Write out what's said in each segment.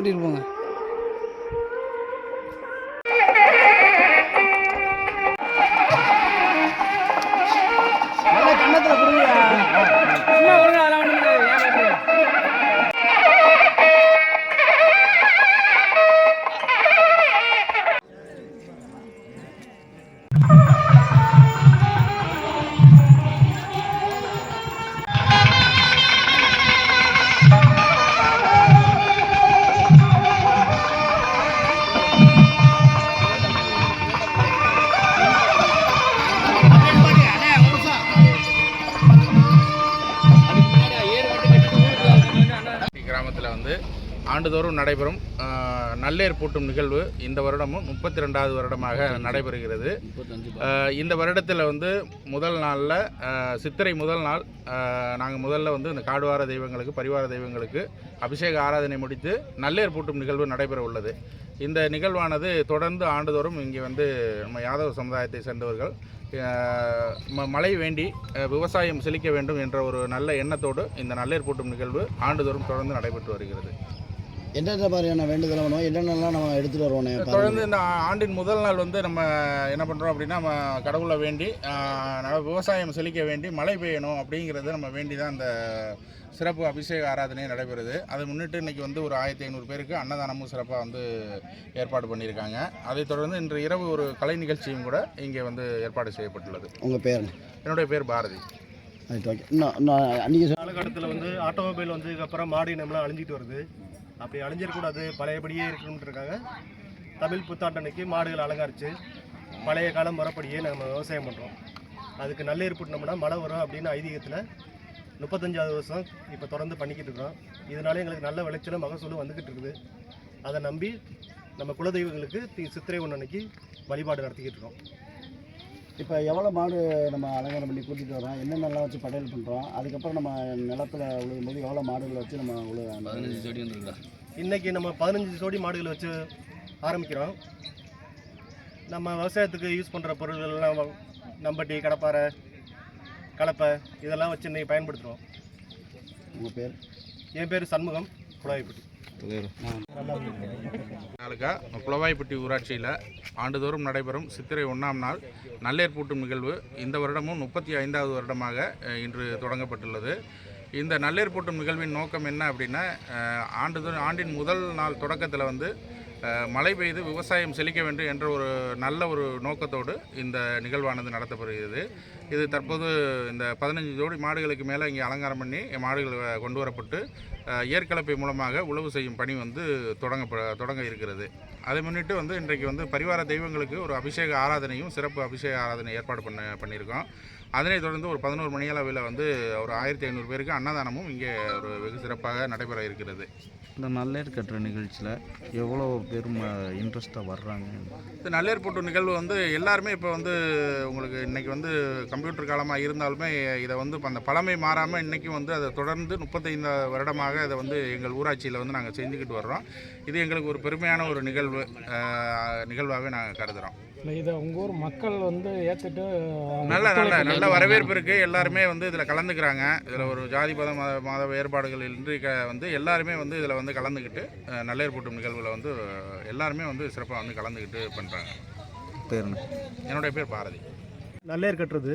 ওটির বোঙা ஆண்டுதோறும் நடைபெறும் நல்லேர் பூட்டும் நிகழ்வு இந்த வருடமும் முப்பத்தி ரெண்டாவது வருடமாக நடைபெறுகிறது. இந்த வருடத்தில் வந்து முதல் நாளில் சித்திரை முதல் நாள் நாங்கள் முதல்ல வந்து இந்த காடுவார தெய்வங்களுக்கு பரிவார தெய்வங்களுக்கு அபிஷேக ஆராதனை முடித்து நல்லேர் பூட்டும் நிகழ்வு நடைபெற உள்ளது. இந்த நிகழ்வானது தொடர்ந்து ஆண்டுதோறும் இங்கே வந்து நம்ம யாதவ சமுதாயத்தை சேர்ந்தவர்கள் மழை வேண்டி விவசாயம் செழிக்க வேண்டும் என்ற ஒரு நல்ல எண்ணத்தோடு இந்த நல்லேர் பூட்டும் நிகழ்வு ஆண்டுதோறும் தொடர்ந்து நடைபெற்று வருகிறது. எந்தெந்த மாதிரியான வேண்டுதல் வேணும் என்னென்னலாம் நம்ம எடுத்துகிட்டு வருவோம் தொடர்ந்து இந்த ஆண்டின் முதல் நாள் வந்து நம்ம என்ன பண்ணுறோம் அப்படின்னா நம்ம கடவுளை வேண்டி விவசாயம் செழிக்க வேண்டி மழை பெய்யணும் அப்படிங்கிறது நம்ம வேண்டி தான் அந்த சிறப்பு அபிஷேக ஆராதனை நடைபெறுது. அதை முன்னிட்டு இன்னைக்கு வந்து ஒரு ஆயிரத்தி ஐநூறு பேருக்கு அன்னதானமும் சிறப்பாக வந்து ஏற்பாடு பண்ணியிருக்காங்க. அதைத் தொடர்ந்து இன்று இரவு ஒரு கலை நிகழ்ச்சியும் கூட இங்கே வந்து ஏற்பாடு செய்யப்பட்டுள்ளது. உங்கள் பேர்? என்னுடைய பேர் பாரதி. ரைட் ஓகே இன்னும் அன்றைக்கி காலகட்டத்தில் வந்து ஆட்டோமொபைல் வந்ததுக்கப்புறம் மாடு நம்மளாம் அழிஞ்சிட்டு வருது. அப்படி அழிஞ்சிடக்கூடாது. பழையபடியே இருக்கணுன்றதுக்காக தமிழ் புத்தாண்டனைக்கு மாடுகள் அலங்கரித்து பழைய காலம் முறைப்படியே நம்ம விவசாயம் பண்ணுறோம் அதுக்கு நல்ல ஏற்பட்டுனோம்னா மழை வரும் அப்படின்னு ஐதீகத்தில் முப்பத்தஞ்சாவது வருஷம் இப்போ தொடர்ந்து பண்ணிக்கிட்டு இருக்கிறோம் இதனால எங்களுக்கு நல்ல விளைச்சலும் மகசூலும் வந்துக்கிட்டு இருக்குது. அதை நம்பி நம்ம குலதெய்வங்களுக்கு தி- சித்திரை ஒன்று அன்னைக்கு வழிபாடு நடத்திக்கிட்டு இருக்கோம். இப்போ எவ்வளோ மாடு நம்ம அலங்காரம் பண்ணி கூட்டிகிட்டு வரோம்? என்னென்னலாம் வச்சு படையல் பண்ணுறோம்? அதுக்கப்புறம் நம்ம நிலத்தில் உழுகும்போது எவ்வளோ மாடுகளை வச்சு நம்ம உழு பதினஞ்சு ஜோடி இன்னைக்கு நம்ம பதினஞ்சு ஜோடி மாடுகளை வச்சு ஆரம்பிக்கிறோம். நம்ம விவசாயத்துக்கு யூஸ் பண்ணுற பொருள்கள்லாம் நம்பட்டி கடப்பாரை கலப்பை இதெல்லாம் வச்சு இன்னைக்கு பயன்படுத்துகிறோம். உங்கள் பேர்? என் பேர் சண்முகம் குழாய்ப்பட்டி நாளுக்கா புலவாய்ப்பட்டி ஊராட்சியில் ஆண்டுதோறும் நடைபெறும் சித்திரை ஒன்றாம் நாள் நல்லேர் பூட்டும் நிகழ்வு இந்த வருடமும் முப்பத்தி ஐந்தாவது வருடமாக இன்று தொடங்கப்பட்டுள்ளது. இந்த நல்லேர் பூட்டும் நிகழ்வின் நோக்கம் என்ன அப்படின்னா ஆண்டுதோறும் ஆண்டின் முதல் நாள் தொடக்கத்தில் வந்து மழை பெய்து விவசாயம் செழிக்க வேண்டும் என்ற ஒரு நல்ல ஒரு நோக்கத்தோடு இந்த நிகழ்வானது நடத்தப்படுகிறது. இது தற்போது இந்த பதினஞ்சு ஜோடி மாடுகளுக்கு மேலே இங்கே அலங்காரம் பண்ணி மாடுகள் கொண்டு வரப்பட்டு அஹ், மூலமாக உழவு செய்யும் பணி வந்து தொடங்க தொடங்க இருக்கிறது. அதை முன்னிட்டு வந்து இன்றைக்கு வந்து பரிவார தெய்வங்களுக்கு ஒரு அபிஷேக ஆராதனையும் சிறப்பு அபிஷேக ஆராதனை ஏற்பாடு பண்ண பண்ணியிருக்கோம். அதனைத் தொடர்ந்து ஒரு பதினோரு மணி அளவில் வந்து ஒரு ஆயிரத்தி ஐநூறு பேருக்கு அன்னதானமும் இங்கே ஒரு வெகு சிறப்பாக நடைபெற இருக்கிறது. இந்த நல்லேர் கட்டுற நிகழ்ச்சியில் எவ்வளோ பேர் இன்ட்ரெஸ்ட்டாக வர்றாங்க? இந்த நல்லேர் போட்டு நிகழ்வு வந்து எல்லாருமே இப்போ வந்து உங்களுக்கு இன்றைக்கி வந்து கம்ப்யூட்டர் காலமாக இருந்தாலுமே இதை வந்து அந்த பழமை மாறாமல் இன்றைக்கும் வந்து அதை தொடர்ந்து முப்பத்தைந்து வருடமாக இதை வந்து எங்கள் ஊராட்சியில் வந்து நாங்கள் செஞ்சுக்கிட்டு வர்றோம். இது எங்களுக்கு ஒரு பெருமையான ஒரு நிகழ்வு நிகழ்வாகவே நாங்கள் கருதுகிறோம் இதை உங்கள் ஊர் மக்கள் வந்து ஏற்றுட்டு நல்ல நல்ல நல்ல வரவேற்பு இருக்குது எல்லாருமே வந்து இதில் கலந்துக்கிறாங்க. இதில் ஒரு ஜாதி மத மத மத வேறுபாடுகள் இன்றி க வந்து எல்லாருமே வந்து இதில் வந்து கலந்துக்கிட்டு நல்லேர் பூட்டும் நிகழ்வில் வந்து எல்லாருமே வந்து சிறப்பாக வந்து கலந்துக்கிட்டு பண்ணுறாங்க பேருண்ணே என்னுடைய பேர் பாரதி. நல்லேர் கட்டுறது.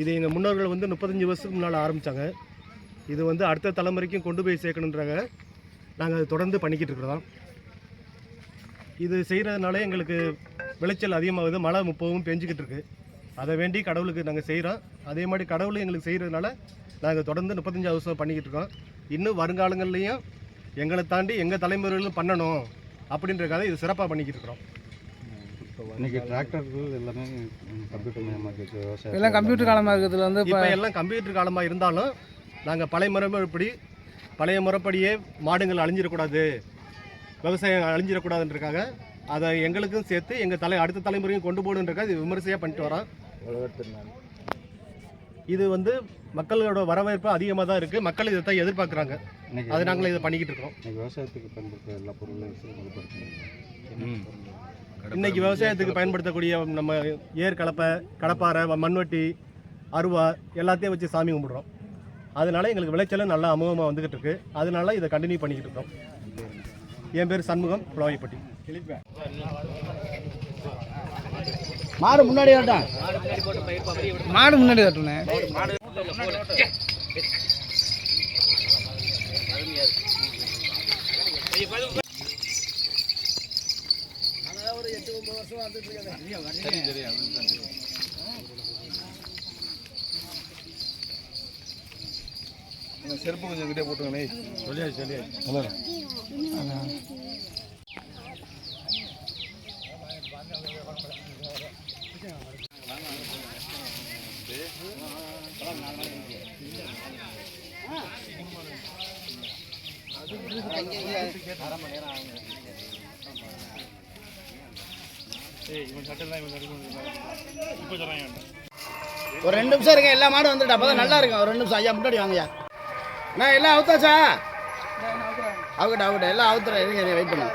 இது எங்கள் முன்னோர்கள் வந்து முப்பத்தஞ்சு வருஷத்துக்கு முன்னால் ஆரம்பித்தாங்க இது வந்து அடுத்த தலைமுறைக்கும் கொண்டு போய் சேர்க்கணுன்றாங்க. நாங்கள் அதை தொடர்ந்து பண்ணிக்கிட்டு இருக்கிறோம். இது செய்கிறதுனால எங்களுக்கு விளைச்சல் அதிகமாகுது மழை முப்பவும் பெஞ்சிக்கிட்டு இருக்கு. அதை வேண்டி கடவுளுக்கு நாங்கள் செய்கிறோம் அதே மாதிரி கடவுள் எங்களுக்கு செய்கிறதுனால நாங்கள் தொடர்ந்து முப்பத்தஞ்சாவது வருஷம் பண்ணிக்கிட்டு இருக்கோம். இன்னும் வருங்காலங்கள்லேயும் எங்களை தாண்டி எங்கள் தலைமுறைகளும் பண்ணணும் அப்படின்றக்காக இது சிறப்பாக பண்ணிக்கிட்டு இருக்கிறோம். இன்னைக்கு டிராக்டர்கள் எல்லாமே கம்ப்யூட்டர் எல்லாம் காலமாக இருக்கிறதுல வந்து இப்போ எல்லாம் கம்ப்யூட்டர் காலமாக இருந்தாலும் நாங்கள் பழைய முறைப்படி பழைய முறைப்படியே மாடுகள் அழிஞ்சிடக்கூடாது விவசாயம் அழிஞ்சிடக்கூடாதுன்றக்காக அதை எங்களுக்கும் சேர்த்து எங்கள் தலை அடுத்த தலைமுறையும் கொண்டு போகணுன்றக்காக இது விமர்சையாக பண்ணிட்டு வரோம். இது வந்து மக்களோட வரவேற்பு அதிகமாக தான் இருக்குது மக்கள் இதை தான் எதிர்பார்க்குறாங்க. அதை நாங்களும் இதை பண்ணிக்கிட்டு இருக்கோம். இன்னைக்கு விவசாயத்துக்கு பயன்படுத்துகிற எல்லா பொருளையும் இன்னைக்கு விவசாயத்துக்கு பயன்படுத்தக்கூடிய நம்ம ஏர் கலப்பை கடப்பாரை வ- மண்வெட்டி அருவா எல்லாத்தையும் வச்சு சாமி கும்பிடுறோம். அதனால எங்களுக்கு விளைச்சலும் நல்லா அமோகமாக வந்துகிட்டு இருக்கு. அதனால இதை கண்டினியூ பண்ணிக்கிட்டு இருக்கோம். என் பேர் சண்முகம் புலவாய்ப்பட்டி மாடு முன்னாடி வரட்டும் மாடு முன்னாடி தட்டுனே செருப்பு கொஞ்சம் கிட்டே போட்டுங்களே சொல்லியாச்சு சொல்லியாச்சு ஒரு ரெண்டு நிமிஷம் இருங்க எல்லா மாடும் வந்துட்டு அப்போ தான் நல்லா இருக்கும். ஒரு ரெண்டு நிமிஷம் ஐயா முன்னாடி வாங்கய்யா. நான் எல்லாம் அவுத்தாச்சா? அவுக்கட்டும் அவுக்கட்டும் எல்லாம் அவுத்துறேன் இருங்க வெயிட் பண்ணுங்க.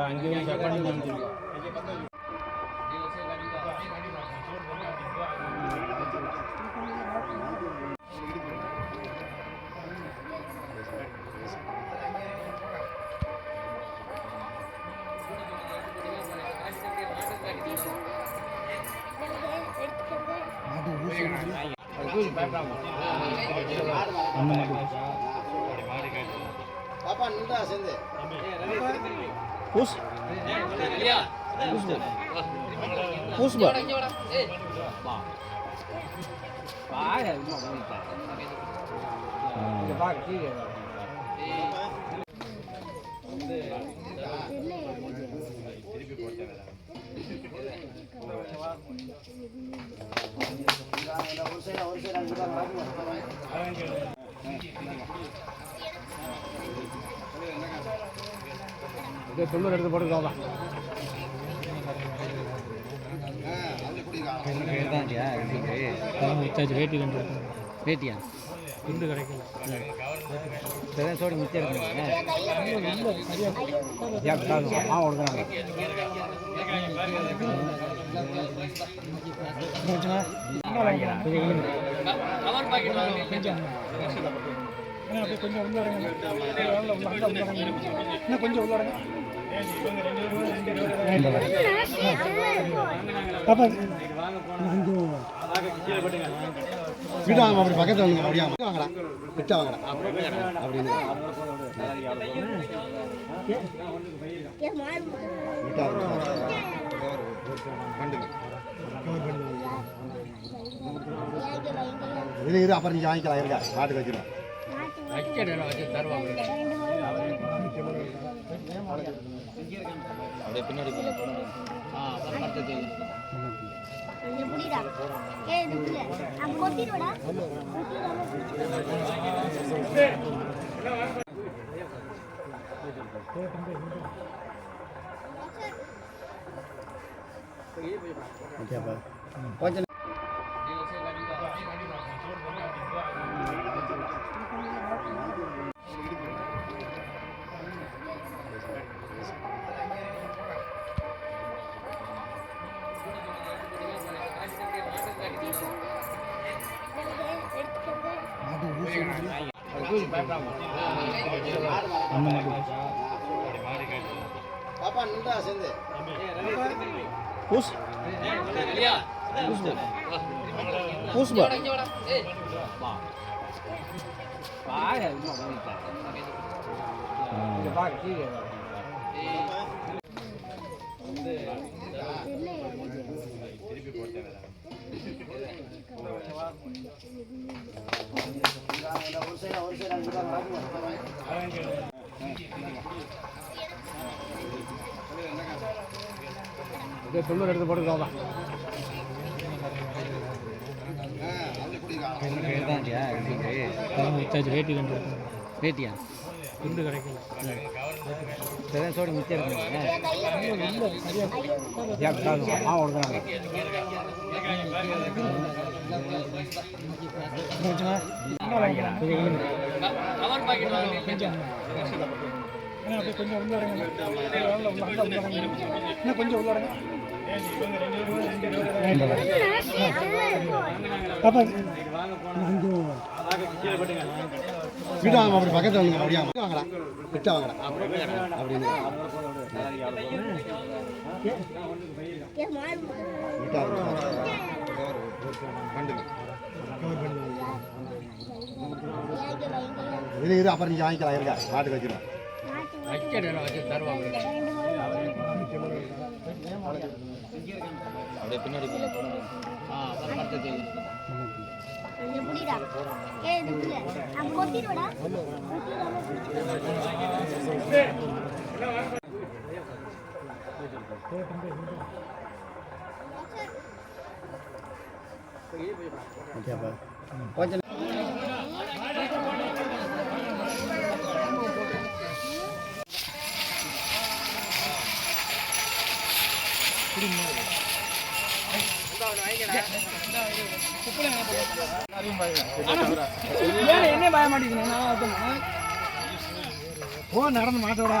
அங்கே பூஸ்பா ஒரு தொண்ணூறு எடுத்து போட்டுக்கோப்பா வேட்டி ரெண்டு வேட்டியா துண்டு கிடைக்கல சோடி மிச்சம் கொடுக்குறாங்க கொஞ்சம் இன்னும் கொஞ்சம் உள்ளாடுங்க வீட்டு வாங்க அப்படி பக்கத்தில் வந்து அப்படியே வாங்கடா. விட்டு வாங்கடா. அப்படின்னு. இது இது அப்புறம் நீங்கள் வாங்கிக்கலாம் இருக்கா மாட்டுக்கு வச்சிடும் எப்படிடா ஏய் இது புள்ள அப்ப. கொட்டிடுடா கொஞ்சம் பூசுபா தொண்ணூறு எடுத்து போட்டுக்கோப்பா. வித்தாச்சு வேட்டி கண்டு வேட்டியா? துண்டு கிடைக்கல. சோடி அப்படியே கொஞ்சம் இன்னும் கொஞ்சம் உள்ள வாங்க அப்படி பக்கத்தில் வந்து அப்படியே வாங்கடா. விட்டு வாங்கடா. அப்படின்னு. இது இது அப்புறம் நீங்கள் வாங்கிக்கலாம் இருக்கா மாட்டுக்கு வச்சிடும் எப்படிடா ஏய் இது புள்ள அப்ப. கொட்டிடுடா கொஞ்சம் என்ன பய மாட்டேங்குது ஓ நடந்து மாட்டோடா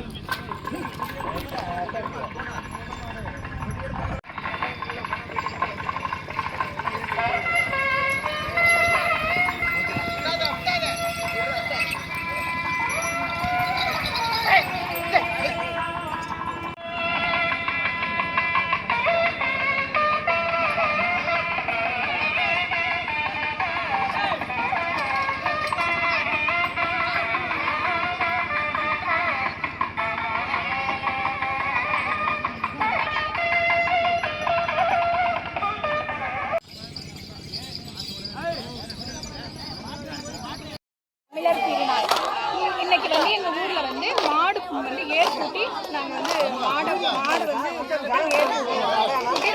வந்து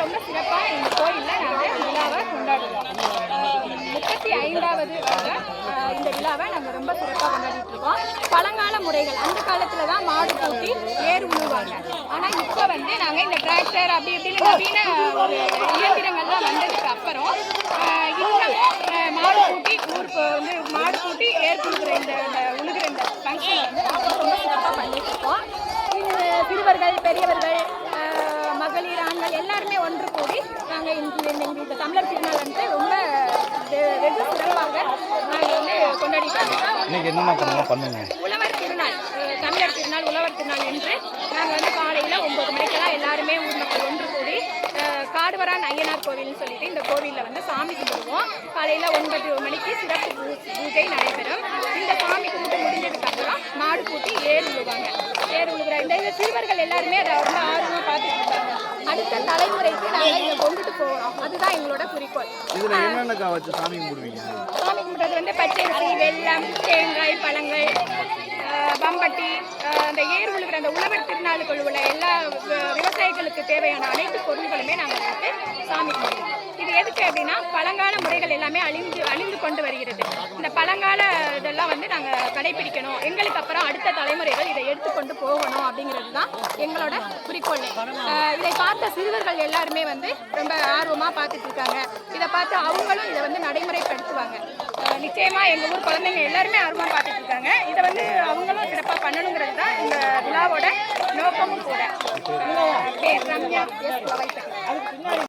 ரொம்ப சிறப்பாக இந்த கோயிலில் நாங்கள் விழாவை கொண்டாடுவோம் முப்பத்தி ஐந்தாவது வருட இந்த விழாவை நாங்கள் ரொம்ப சிறப்பாக கொண்டாடிட்டு இருக்கோம் பழங்கால முறைகள் அந்த காலத்தில் தான் மாடு பூட்டி ஏர் உழுவாங்க ஆனால் இப்போ வந்து நாங்கள் இந்த டிராக்டர் அப்படி இப்படின்னு நவீன ஒரு இயந்திரங்கள்லாம் வந்ததுக்கு அப்புறம் இன்னமும் மாடு பூட்டி ஊருக்கு வந்து மாடு பூட்டி ஏர் கொடுக்குற இந்த இந்த உழுகிற இந்த ஃபங்க்ஷனை வந்து நாங்கள் ரொம்ப சிறப்பாக பண்ணிட்டு இருக்கோம் இது சிறுவர்கள் பெரியவர்கள் ஆண்கள் எல்லாருமே ஒன்று கூடி நாங்கள் இந்த தமிழர் திருநாள் வந்து ரொம்ப வெகு சிறப்பாக நாங்கள் வந்து கொண்டாடிட்டு என்னென்ன பண்ணுங்க? உழவர் திருநாள் தமிழர் திருநாள் உழவர் திருநாள் என்று நாங்கள் வந்து காலையில் ஒம்பது மணிக்கெல்லாம் எல்லாருமே ஊர் மக்கள் ஒன்று கூடி காடுவரான் ஐயனார் கோவில்னு சொல்லிட்டு இந்த கோவிலில் வந்து சாமி கும்பிடுவோம். காலையில் ஒன்பது மணிக்கு சிறப்பு பூஜை நடைபெறும். இந்த சாமி கும்பிட்டு அப்புறம் மாடு பூட்டி ஏர் உழுவாங்க ஏர் உழுவுற இந்த சிறுவர்கள் எல்லாருமே அதை ரொம்ப ஆர்வமாக பார்த்துட்டு இருக்காங்க. அடுத்த தலைமுறைக்கு நாங்கள் இதை கொண்டுட்டு போகிறோம் அதுதான் எங்களோட குறிக்கோள். இதில் என்னென்னக்கா வச்சு சாமி கும்பிடுவீங்க? சாமி கும்பிட்றது வந்து பச்சரிசி வெல்லம் தேங்காய் பழங்கள் பம்பட்டி அந்த ஏர் உழுகிற அந்த உழவர் திருநாளுக்குள் உள்ள எல்லா விவசாயிகளுக்கு தேவையான அனைத்து பொருள்களுமே நாங்கள் வந்து சாமி கும்பிடுவோம். இது எதுக்கு அப்படின்னா பழங்கால முறைகள் எல்லாமே அழிந்து அழிந்து கொண்டு வருகிறது. இந்த பழங்கால இதெல்லாம் வந்து நாங்கள் கடைபிடிக்கணும். எங்களுக்கு அப்புறம் அடுத்த தலைமுறைகள் இதை எடுத்துக்கொண்டு போகணும் அப்படிங்கிறது தான் எங்களோட குறிக்கோள். இதை பார்த்த சிறுவர்கள் எல்லாருமே வந்து ரொம்ப ஆர்வமாக பார்த்துட்டு இருக்காங்க. இதை பார்த்து அவங்களும் இதை வந்து நடைமுறைப்படுத்துவாங்க. ஆஹ் நிச்சயமா எங்கள் ஊர் குழந்தைங்க எல்லாருமே ஆர்வமாக பார்த்துட்டு இருக்காங்க. இதை வந்து அவங்களும் சிறப்பாக பண்ணணுங்கிறது தான் இந்த விழாவோட நோக்கமும் கூட. பேர் ரம்யா. எஸ்